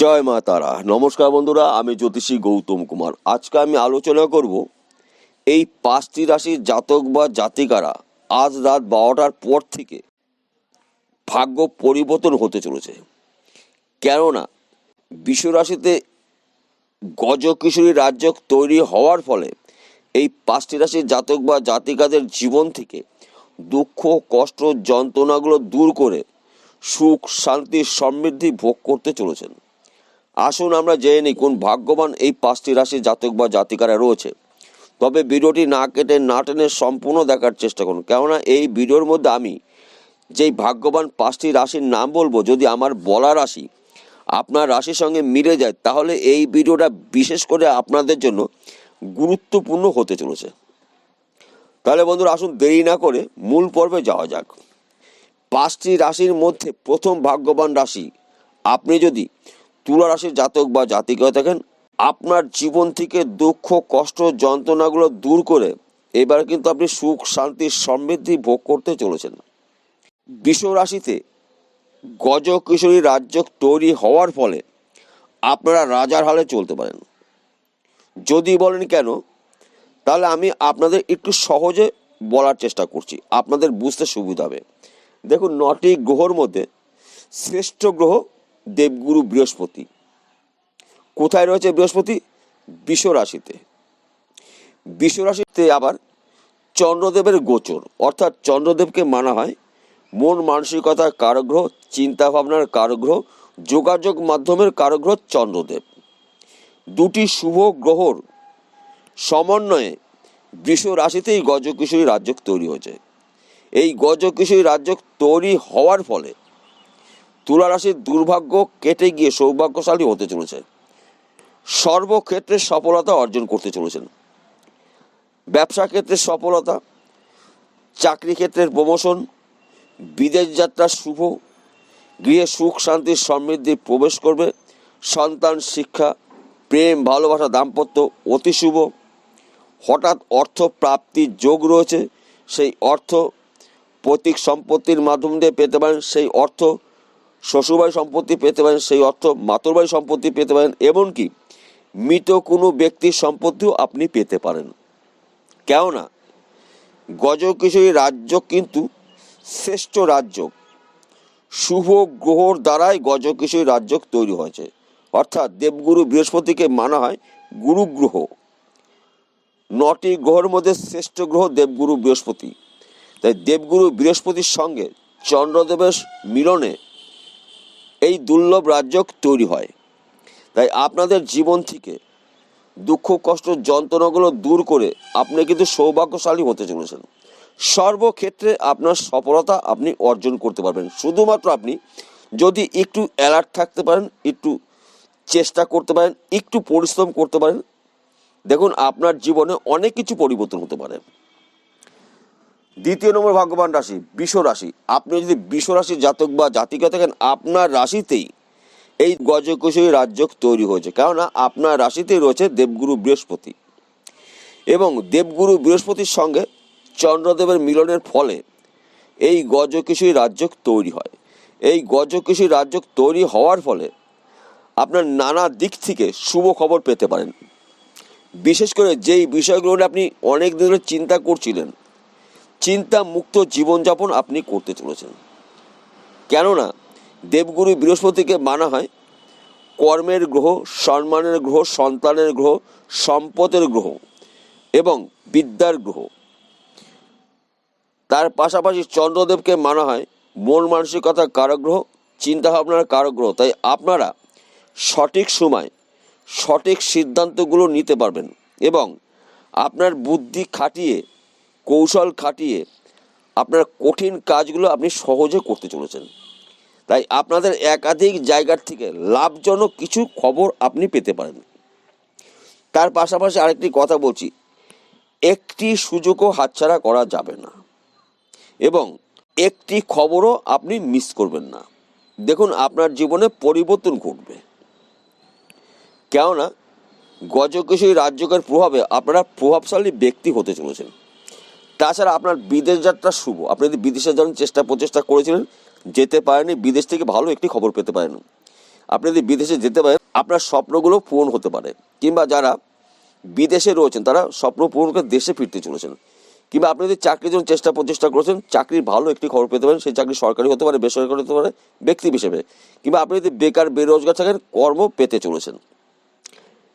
জয় মা তারা। নমস্কার বন্ধুরা, আমি জ্যোতিষী গৌতম কুমার। আজকে আমি আলোচনা করব এই পাঁচটি রাশির জাতক বা জাতিকারা আজ রাত বারোটার পর থেকে ভাগ্য পরিবর্তন হতে চলেছে। কেননা বিশ্বরাশিতে গজকিশোরী রাজ্য তৈরি হওয়ার ফলে এই পাঁচটি রাশির জাতক বা জাতিকাদের জীবন থেকে দুঃখ, কষ্ট, যন্ত্রণাগুলো দূর করে সুখ, শান্তি সমৃদ্ধি ভোগ করতে চলেছেন। আসুন আমরা জেনে নিই কোন ভাগ্যবান এই পাঁচটি রাশির জাতক বা জাতিকারা রয়েছে। তবে ভিডিওটি না কেটে না টেনে সম্পূর্ণ দেখার চেষ্টা করুন। কেননা এই ভিডিওর মধ্যে আমি যেই ভাগ্যবান পাঁচটি রাশির নাম বলব, যদি আমার বলা রাশি আপনার রাশির সঙ্গে মিলে যায়, তাহলে এই ভিডিওটা বিশেষ করে আপনাদের জন্য গুরুত্বপূর্ণ হতে চলেছে। তাহলে বন্ধুরা আসুন দেরি না করে মূল পর্বে যাওয়া যাক। পাঁচটি রাশির মধ্যে প্রথম ভাগ্যবান রাশি, আপনি যদি তুলা রাশির জাতক বা জাতিকা হয়ে থাকেন আপনার জীবন থেকে দুঃখ, কষ্ট, যন্ত্রণাগুলো দূর করে এবার কিন্তু আপনি সুখ, শান্তি, সমৃদ্ধি ভোগ করতে চলেছেন। বিশ্ব রাশিতে গজ কিশোরী রাজ্য তৈরি হওয়ার ফলে আপনারা রাজার হালে চলতে পারেন। যদি বলেন কেন, তাহলে আমি আপনাদের একটু সহজে বলার চেষ্টা করছি, আপনাদের বুঝতে সুবিধা হবে। দেখুন, নটি গ্রহর মধ্যে শ্রেষ্ঠ গ্রহ দেবগুরু বৃহস্পতি। কোথায় রয়েছে বৃহস্পতি? বিশ্ব রাশিতে বিশ্ব রাশিতে আবার চন্দ্রদেবের গোচর। অর্থাৎ চন্দ্রদেবকে মানা হয় মন মানসিকতার কারগ্রহ চিন্তা ভাবনার কারগ্রহ, যোগাযোগ মাধ্যমের কারগ্রহ চন্দ্রদেব। দুটি শুভ গ্রহর সমন্বয়ে বৃষ রাশিতেই গজকিশোরী রাজ্য তৈরি হয়েছে। এই গজকিশোরী রাজ্য তৈরি হওয়ার ফলে তুলা রাশির দুর্ভাগ্য কেটে গিয়ে সৌভাগ্যশালী হতে চলেছে। সর্বক্ষেত্রে সফলতা অর্জন করতে চলেছেন। ব্যবসা ক্ষেত্রে সফলতা, চাকরি ক্ষেত্রের প্রমোশন বিদেশ যাত্রা শুভ, গৃহে সুখ, শান্তি, সমৃদ্ধি প্রবেশ করবে। সন্তান, শিক্ষা, প্রেম, ভালোবাসা, দাম্পত্য অতি শুভ। হঠাৎ অর্থ প্রাপ্তির যোগ রয়েছে। সেই অর্থ প্রতীক সম্পত্তির মাধ্যম দিয়ে পেতে পারেন। সেই অর্থ শ্বশুরবাড়ি সম্পত্তি পেতে পারেন, সেই অর্থ মাতৃবাড়ি সম্পত্তি পেতে পারেন, এমনকি মৃত কোনো ব্যক্তির সম্পত্তিও আপনি পেতে পারেন। কেননা, গজকিশোরী রাজ্য কিন্তু শ্রেষ্ঠ রাজ্য। শুভ গ্রহর দ্বারাই গজকিশোরী রাজ্য তৈরি হয়েছে। অর্থাৎ দেবগুরু বৃহস্পতিকে মানা হয় গুরু গ্রহ। নটি গ্রহের মধ্যে শ্রেষ্ঠ গ্রহ দেবগুরু বৃহস্পতি। তাই দেবগুরু বৃহস্পতির সঙ্গে চন্দ্রদেবের মিলনে এই দুর্লভ রাজ্য তৈরি হয়। তাই আপনাদের জীবন থেকে দুঃখ, কষ্ট, যন্ত্রণাগুলো দূর করে আপনি কিন্তু সৌভাগ্যশালী হতে চলেছেন। সর্বক্ষেত্রে আপনার সফলতা আপনি অর্জন করতে পারবেন। শুধুমাত্র আপনি যদি একটু অ্যালার্ট থাকতে পারেন, একটু চেষ্টা করতে পারেন, একটু পরিশ্রম করতে পারেন, দেখুন আপনার জীবনে অনেক কিছু পরিবর্তন হতে পারে। দ্বিতীয় নম্বর ভাগ্যবান রাশি, বিষ রাশি। আপনি যদি বিষ রাশির জাতক বা জাতিকা থাকেন, আপনার রাশিতেই এই গজকুশলী রাজ্য তৈরি হয়েছে। কেননা, আপনার রাশিতেই রয়েছে দেবগুরু বৃহস্পতি। এবং দেবগুরু বৃহস্পতির সঙ্গে চন্দ্রদেবের মিলনের ফলে এই গজকিশোরী রাজ্য তৈরি হয়। এই গজকিশোরী রাজ্য তৈরি হওয়ার ফলে আপনার নানা দিক থেকে শুভ খবর পেতে পারেন। বিশেষ করে যেই বিষয়গুলো আপনি অনেক দিন ধরে চিন্তা করছিলেন চিন্তা মুক্ত জীবনযাপন আপনি করতে চলেছেন। কেননা, দেবগুরু বৃহস্পতিকে মানা হয় কর্মের গ্রহ, সম্মানের গ্রহ, সন্তানের গ্রহ, সম্পদের গ্রহ এবং বিদ্যার গ্রহ। তার পাশাপাশি চন্দ্রদেবকে মানা হয় মন মানসিকতার কারগ্রহ, চিন্তাভাবনার কারগ্রহ। তাই আপনারা সঠিক সময় সঠিক সিদ্ধান্তগুলো নিতে পারবেন এবং আপনার বুদ্ধি খাটিয়ে কৌশল খাটিয়ে আপনার কঠিন কাজগুলো আপনি সহজে করতে চলেছেন। তাই আপনাদের একাধিক জায়গার থেকে লাভজনক কিছু খবর আপনি পেতে পারেন। তার পাশাপাশি আরেকটি কথা বলছি, একটি সুযোগও হাতছাড়া করা যাবে না এবং একটি খবরও আপনি মিস করবেন না। দেখুন, আপনার জীবনে পরিবর্তন ঘটবে। কেননা গজকেশরী রাজ্যকের প্রভাবে আপনারা প্রভাবশালী ব্যক্তি হতে চলেছেন। তাছাড়া আপনার বিদেশ যাত্রা শুভ। আপনি যদি বিদেশে যাওয়ার চেষ্টা প্রচেষ্টা করেছিলেন, যেতে পারেনি বিদেশ থেকে ভালো একটি খবর পেতে পারেন। আপনি যদি বিদেশে যেতে পারেন, আপনার স্বপ্নগুলো পূরণ হতে পারে। কিংবা যারা বিদেশে রয়েছেন, তারা স্বপ্ন পূরণ করে দেশে ফিরতে চলেছেন। কিংবা আপনি যদি চাকরির জন্য চেষ্টা প্রচেষ্টা করেছেন, চাকরির ভালো একটি খবর পেতে পারেন, সেই চাকরি সরকারি হতে পারে, বেসরকারি হতে পারে, ব্যক্তি হিসেবে। কিংবা আপনি যদি বেকার, বেরোজগার থাকেন, কর্ম পেতে চলেছেন।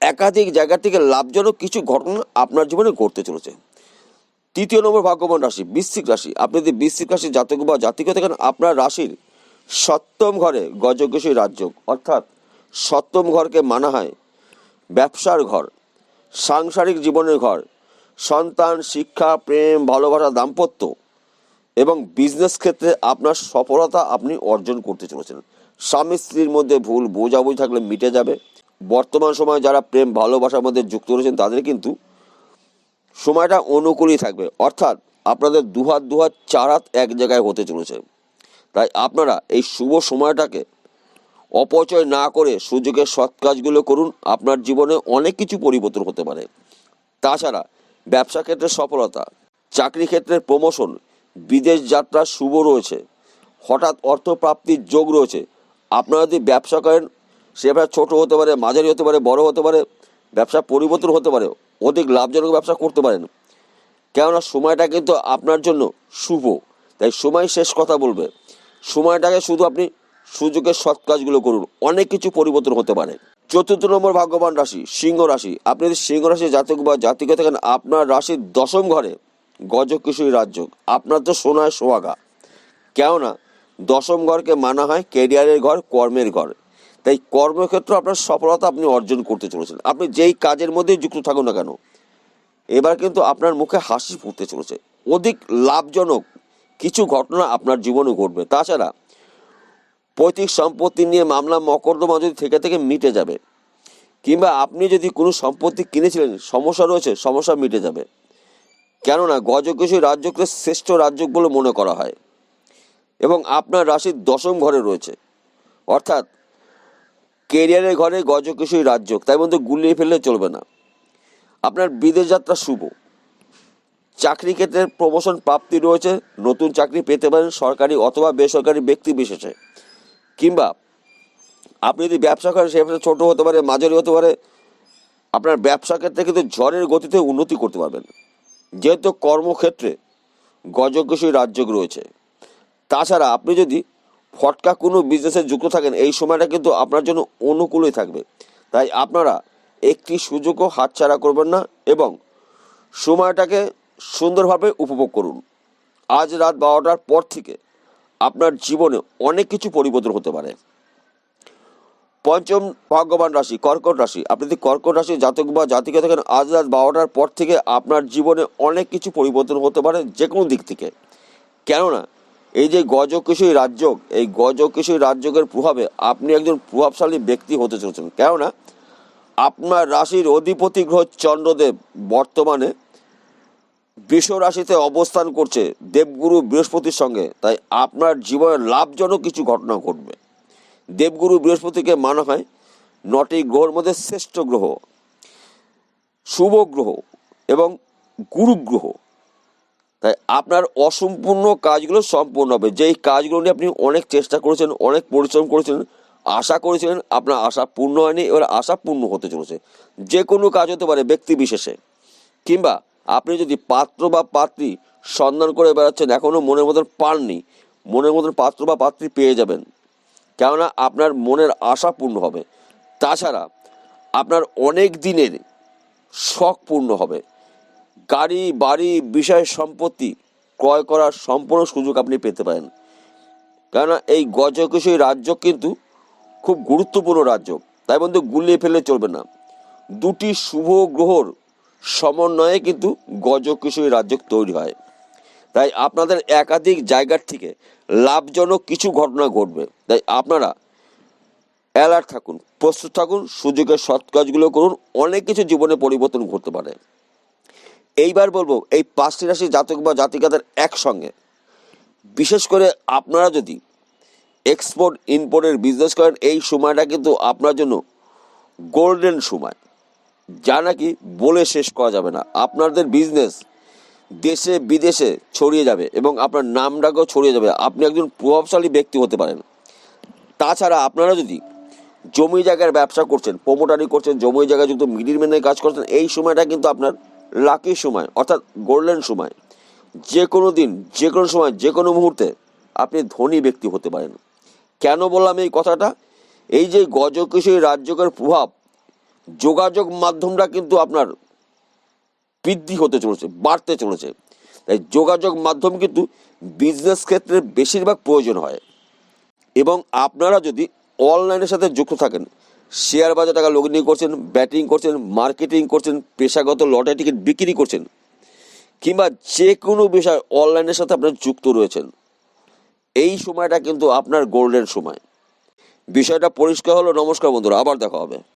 একাধিক জায়গা থেকে লাভজনক কিছু ঘটনা আপনার জীবনে ঘটতে চলেছে। তৃতীয় নম্বর ভাগ্যবান রাশি, বৃশ্চিক রাশি। আপনি যদি বৃশ্চিক রাশি জাতক বা জাতিকে থাকেন, আপনার রাশির সপ্তম ঘরে গজকেশী রাজ্য, অর্থাৎ সপ্তম ঘরকে মানা হয় ব্যবসার ঘর, সাংসারিক জীবনের ঘর, সন্তান, শিক্ষা, প্রেম, ভালোবাসা, দাম্পত্য এবং বিজনেস ক্ষেত্রে আপনার সফলতা আপনি অর্জন করতে চলেছেন। স্বামী স্ত্রীর মধ্যে ভুল বোঝাবুঝি থাকলে মিটে যাবে। বর্তমান সময়ে যারা প্রেম, ভালোবাসার মধ্যে যুক্ত রয়েছেন, তাদের কিন্তু সময়টা অনুকূলই থাকবে। অর্থাৎ আপনাদের দুহাত দুহাত, চার হাত এক জায়গায় হতে চলেছে। তাই আপনারা এই শুভ সময়টাকে অপচয় না করে সুযোগের সৎ কাজগুলো করুন। আপনার জীবনে অনেক কিছু পরিবর্তন হতে পারে। তাছাড়া ব্যবসা ক্ষেত্রে সফলতা, চাকরি ক্ষেত্রে প্রমোশন বিদেশ যাত্রা শুভ রয়েছে। হঠাৎ অর্থ প্রাপ্তির যোগ রয়েছে। আপনারা যদি ব্যবসা করেন, সে ব্যবসা ছোটো হতে পারে, মাঝারি হতে পারে, বড় হতে পারে, ব্যবসা পরিবর্তন হতে পারে অধিক লাভজনক ব্যবসা করতে পারেন। কেননা সময়টা কিন্তু আপনার জন্য শুভ। তাই সময় শেষ কথা বলবে। সময়টাকে শুধু আপনি সুযোগের সৎ কাজগুলো করুন। অনেক কিছু পরিবর্তন হতে পারে। চতুর্থ নম্বর ভাগ্যবান রাশি, সিংহ রাশি। আপনি যদি সিংহ রাশি জাতক বা জাতিকে থাকেন, আপনার রাশির দশম ঘরে গজকিশোরী রাজ্য। আপনার তো সোনায় সোহাগা। কেননা দশম ঘরকে মানা হয় কেরিয়ারের ঘর, কর্মের ঘর। তাই কর্মক্ষেত্র আপনার সফলতা আপনি অর্জন করতে চলেছেন। আপনি যেই কাজের মধ্যেই যুক্ত থাকুন না কেন, এবার কিন্তু আপনার মুখে হাসি ফুটতে চলেছে। অধিক লাভজনক কিছু ঘটনা আপনার জীবনে ঘটবে। তাছাড়া পৈতৃক সম্পত্তি নিয়ে মামলা মকদ্দমা যদি থেকে থেকে মিটে যাবে, কিংবা আপনি যদি কোনো সম্পত্তি কিনেছিলেন, সমস্যা রয়েছে, সমস্যা মিটে যাবে। কেননা গজকেশী রাজ্যকে শ্রেষ্ঠ রাজ্য বলে মনে করা হয় এবং আপনার রাশির দশম ঘরে রয়েছে। অর্থাৎ কেরিয়ারের ঘরে গজকেশী রাজ্য তাই মধ্যে গুলিয়ে ফেললে চলবে না। আপনার বিদেশ যাত্রা শুভ। চাকরি ক্ষেত্রে প্রমোশন প্রাপ্তি রয়েছে, নতুন চাকরি পেতে পারেন সরকারি অথবা বেসরকারি ব্যক্তি বিশেষে। কিংবা আপনি যদি ব্যবসা করেন, সে ব্যবসা ছোটো হতে পারে, মাঝারি হতে পারে। আপনার ব্যবসা ক্ষেত্রে কিন্তু ঝড়ের গতিতে উন্নতি করতে পারবেন। যেহেতু কর্মক্ষেত্রে গজকেশী রাজ্য রয়েছে। তাছাড়া আপনি যদি ফটকা কোনো বিজনেসে যুক্ত থাকেন, এই সময়টা কিন্তু আপনার জন্য অনুকূলই থাকবে। তাই আপনারা একটি সুযোগও হাতছাড়া করবেন না এবং সময়টাকে সুন্দরভাবে উপভোগ করুন। আজ রাত বারোটার পর থেকে আপনার জীবনে অনেক কিছু পরিবর্তন হতে পারে। পঞ্চম ভাগ্যবান রাশি, কর্কট রাশি। আপনি যদি কর্কট রাশি জাতক বা জাতিকে থাকেন, আজ রাত বারোটার পর থেকে আপনার জীবনে অনেক কিছু পরিবর্তন হতে পারে যে কোনো দিক থেকে। কেননা এই যে গজকিশোরী রাজ্য এই গজকিশোরী রাজ্যের প্রভাবে আপনি একজন প্রভাবশালী ব্যক্তি হতে চলেছেন। কেননা, আপনার রাশির অধিপতি গ্রহ চন্দ্রদেব বর্তমানে বৃষ রাশিতে অবস্থান করছে দেবগুরু বৃহস্পতির সঙ্গে। তাই আপনার জীবনে লাভজনক কিছু ঘটনা ঘটবে। দেবগুরু বৃহস্পতিকে মানা হয় নটি গ্রহের মধ্যে শ্রেষ্ঠ গ্রহ, শুভ গ্রহ এবং গুরু গ্রহ। তাই আপনার অসম্পূর্ণ কাজগুলো সম্পূর্ণ হবে। যেই কাজগুলো নিয়ে আপনি অনেক চেষ্টা করেছেন, অনেক পরিশ্রম করেছেন, আশা করেছিলেন, আপনার আশা পূর্ণ হয়নি, এবার আশা পূর্ণ হতে চলেছে। যে কোনো কাজ হতে পারে, ব্যক্তি বিশেষে। কিংবা আপনি যদি পাত্র বা পাত্রী সন্ধান করে বেড়াচ্ছেন এখনও মনের মতন পাননি, মনের মতন পাত্র বা পাত্রী পেয়ে যাবেন। কেননা আপনার মনের আশা পূর্ণ হবে। তাছাড়া আপনার অনেক দিনের শখ পূর্ণ হবে। গাড়ি, বাড়ি, বিষয় সম্পত্তি ক্রয় করার সম্পূর্ণ সুযোগ আপনি পেতে পারেন। কেননা এই গজকেশী রাজ্য কিন্তু খুব গুরুত্বপূর্ণ রাজ্য। তাই বন্ধু, গুলিয়ে ফেললে চলবে না। দুটি শুভ গ্রহর সমন্বয়ে কিন্তু গজকিশোরী রাজ্য তৈরি হয়। তাই আপনাদের একাধিক জায়গার থেকে লাভজনক কিছু ঘটনা ঘটবে। তাই আপনারা অ্যালার্ট থাকুন, প্রস্তুত থাকুন, সুযোগের সৎ কাজগুলো করুন, অনেক কিছু জীবনে পরিবর্তন ঘটতে পারে। এইবার বলব, এই পাঁচটি রাশি জাতক বা জাতিকাদের একসঙ্গে। বিশেষ করে আপনারা যদি এক্সপোর্ট ইম্পোর্টের বিজনেস করেন, এই সময়টা কিন্তু আপনার জন্য গোল্ডেন সময়। যা নাকি বলে শেষ করা যাবে না। আপনাদের বিজনেস দেশে বিদেশে ছড়িয়ে যাবে এবং আপনার নাম ডাকও ছড়িয়ে যাবে। আপনি একজন প্রভাবশালী ব্যক্তি হতে পারেন। তাছাড়া আপনারা যদি জমি জায়গার ব্যবসা করছেন প্রোমোটারি করছেন, জমি জায়গায় যুক্ত মিডিল ম্যানের কাজ করছেন, এই সময়টা কিন্তু আপনার লাকি সময়, অর্থাৎ গোল্ডেন সময়। যে কোনো দিন যে কোনো সময় যে কোনো মুহূর্তে আপনি ধনী ব্যক্তি হতে পারেন। কেন বললাম এই কথাটা? এই যে গজকেশরী রাজ্যকের প্রভাব, যোগাযোগ মাধ্যমটা কিন্তু আপনার বৃদ্ধি হতে চলেছে, বাড়তে চলেছে। তাই যোগাযোগ মাধ্যম কিন্তু বিজনেস ক্ষেত্রে বেশিরভাগ প্রয়োজন হয়। এবং আপনারা যদি অনলাইনের সাথে যুক্ত থাকেন শেয়ার বাজার টাকা লগ্নি করছেন, ব্যাটিং করছেন, মার্কেটিং করছেন, পেশাগত লটারি টিকিট বিক্রি করছেন, কিংবা যে কোনো বিষয় অনলাইনের সাথে আপনার যুক্ত রয়েছেন। এই সময়টা কিন্তু আপনার গোল্ডেন সময়। বিষয়টা পরিষ্কার হলো, নমস্কার বন্ধুরা, আবার দেখা হবে।